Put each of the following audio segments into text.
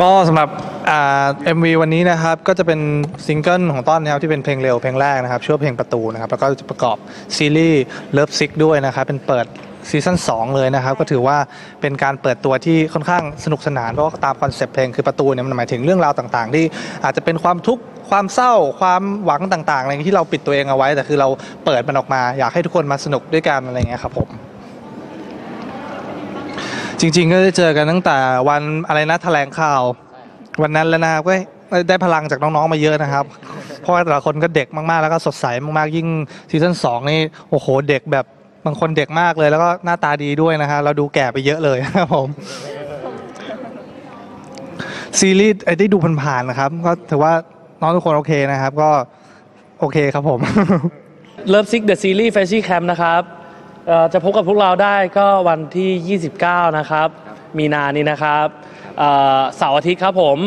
ก็สำหรับอ่า MV วันนี้นะครับก็จะเป็นซิงเกิลของต้นนะครับที่เป็นเพลงเร็วเพลงแรกนะครับชื่อว่าเพลงประตูนะครับแล้วก็จะประกอบซีรีส์ Love Sick ด้วยนะครับเป็นเปิดซีซั่น2เลยนะครับก็ถือว่าเป็นการเปิดตัวที่ค่อนข้างสนุกสนานเพราะว่าตามคอนเซปต์เพลงคือประตูเนี่ยมันหมายถึงเรื่องราวต่างๆ ที่อาจจะเป็นความทุกข์ความเศร้าความหวังต่างๆอะไรที่เราปิดตัวเองเอาไว้ แต่คือเราเปิดมันออกมาอยากให้ทุกคนมาสนุกด้วยกันอะไรเงี้ยครับผม จริง ๆ ก็ได้เจอกันตั้งแต่วันอะไรนะแถลงข่าว วันนั้นแล้วนะครับก็ได้พลังจากน้องๆมาเยอะนะครับ เพราะว่าแต่ละคนก็เด็กมากๆ แล้วก็สดใสมากๆ ยิ่งซีซั่นสองนี่โอ้โหเด็กแบบบางคนเด็กมากเลย แล้วก็หน้าตาดีด้วยนะฮะเราดูแก่ไปเยอะเลยครับผมซีรีส์ไอ้ได้ดูผ่านๆนะครับ ก็ถือว่าน้องทุกคนโอเคนะครับ ก็โอเคครับผม Love Sick The Series f a s h i Camp นะครับ เอ่อจะพบกับพวกเราได้ก็วันที่ 29 นะครับ มีนานี้นะครับเอ่อเสาร์อาทิตย์ครับผม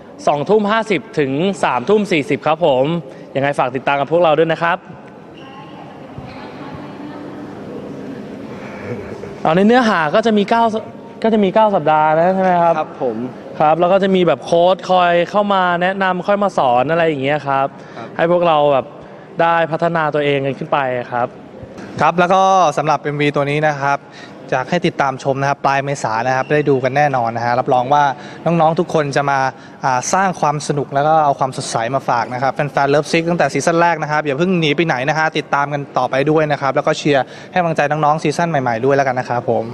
2ทุ่ม50 ถึง3ทุ่ม40 ครับผม ยังไงฝากติดตามกับพวกเราด้วยนะครับ เอาในเนื้อหาก็จะมี 9 ก็จะมี 9 สัปดาห์นะใช่ไหมครับ ครับผม ครับแล้วก็จะมีแบบโค้ดคอยเข้ามาแนะนำค่อยมาสอนอะไรอย่างเงี้ยครับ ให้พวกเราแบบได้พัฒนาตัวเองกันขึ้นไปครับ ครับแล้วก็สำหรับ MV ตัวนี้นะครับอยากให้ติดตามชมนะครับปลายเมษานนะครับได้ดูกันแน่นอนนะฮะรับรองว่าน้องๆทุกคนจะมาอ่าสร้างความสนุกแล้วก็เอาความสดใสมาฝากนะครับแฟนๆเลิฟซิกตั้งแต่ซีซั่นแรกนะครับอย่าเพิ่งหนีไปไหนนะฮะติดตามกันต่อไปด้วยนะครับแล้วก็เชียร์ให้กำลังใจน้องๆซีซั่นใหม่ๆด้วยแล้วกันนะครับผม